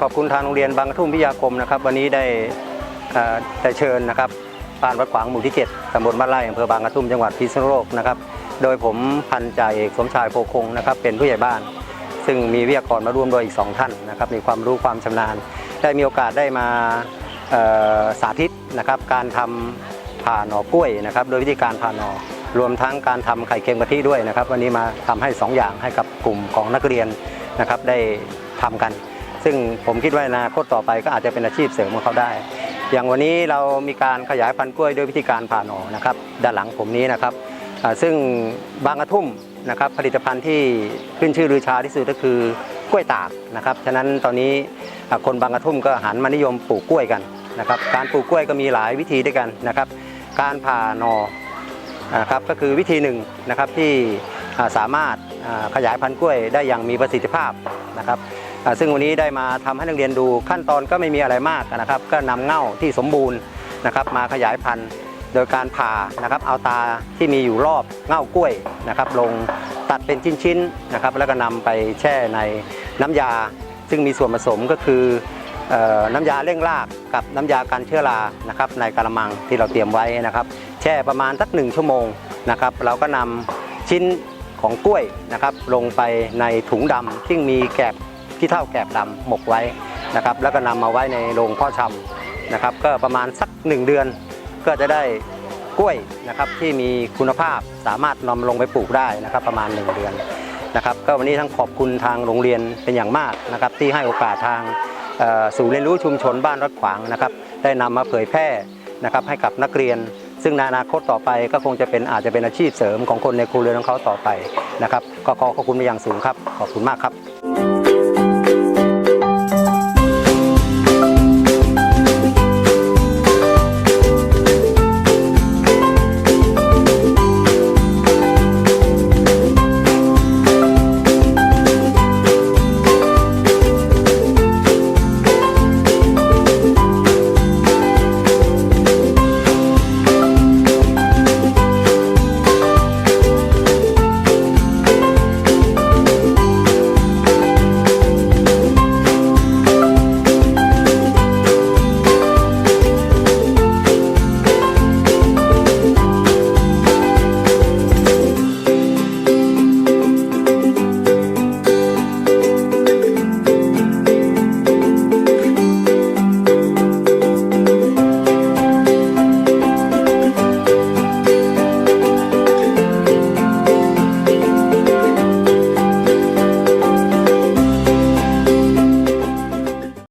ขอบคุณทางโรงเรียนบางกระทุ่มพิยาคมนะครับ วันนี้ได้เออได้เชิญนะครับบ้านวัดขวางหมู่ที่ 7ตำบลบ้านไร่อำเภอบางกระทุ่มจังหวัดพิษณุโลกนะครับ โดยผมพันจ่าเอกสมชายโพคงนะครับ เป็นผู้ใหญ่บ้าน ซึ่งมีวิทยากรมาร่วมด้วยอีก 2 ท่านนะครับ มีความรู้ความชำนาญ ได้มีโอกาสได้มาสาธิตนะครับ การทำผ่าหน่อกล้วยนะครับ โดยวิธีการผ่าหน่อรวมทั้งการทำไข่เค็มกะทิด้วยนะครับ วันนี้มาทำให้ 2 อย่างให้กับกลุ่มของนักเรียนนะครับ ได้ทำกัน ซึ่งผมคิดว่าอนาคตต่อไปก็อาจจะเป็นอาชีพเสริมของเขาได้ อย่างวันนี้เรามีการขยายพันธุ์กล้วยด้วยวิธีการผ่าหนอนะครับด้านหลังผมนี้นะครับซึ่งบางกระทุ่มนะครับผลิตภัณฑ์ที่ขึ้นชื่อลือชาที่สุดก็คือกล้วยตากนะครับฉะนั้นตอนนี้คนบางกระทุ่มก็หันมานิยมปลูกกล้วยกันนะครับการปลูกกล้วยก็มีหลายวิธีด้วยกันนะครับ การผ่าหนอนะครับก็คือวิธีหนึ่งนะครับที่สามารถขยายพันธุ์กล้วยได้อย่างมีประสิทธิภาพนะครับ ซึ่งวันนี้ได้มาทำให้นักเรียนดูขั้นตอนก็ไม่มีอะไรมากนะครับ ก็นำเง่าที่สมบูรณ์นะครับมาขยายพันธุ์โดยการผ่านะครับเอาตาที่มีอยู่รอบเง่ากล้วยนะครับ ลงตัดเป็นชิ้นๆนะครับ แล้วก็นำไปแช่ในน้ำยา ซึ่งมีส่วนผสมก็คืออน้ำยาเร่งรากกับน้ำยากันเชื้อรานะครับในกระมังที่เราเตรียมไว้นะครับ แช่ประมาณสักหนึ่งชั่วโมงนะครับ เราก็นำชิ้นของกล้วยนะครับ ลงไปในถุงดำที่มีแกบ ที่เท่าแกบดำหมกไว้นะครับแล้วก็นำมาไว้ในโรงพ่อชำนะครับก็ประมาณสักหนึ่งเดือน ก็จะได้กล้วยนะครับที่มีคุณภาพสามารถนำลงไปปลูกได้นะครับประมาณ 1 เดือนนะครับก็วันนี้ทั้งขอบคุณทางโรงเรียนเป็นอย่างมากนะครับที่ให้โอกาสทางเอ่อศูนย์เรียนรู้ชุมชนบ้านรถขวางนะครับได้นำมาเผยแพร่นะครับให้กับนักเรียน ซึ่งในอนาคตต่อไปก็คงจะเป็นอาจจะเป็นอาชีพเสริมของคนในครัวเรือนของเขาต่อไปนะครับก็ขอขอบคุณเป็นอย่างสูงครับ ขอบคุณมากครับ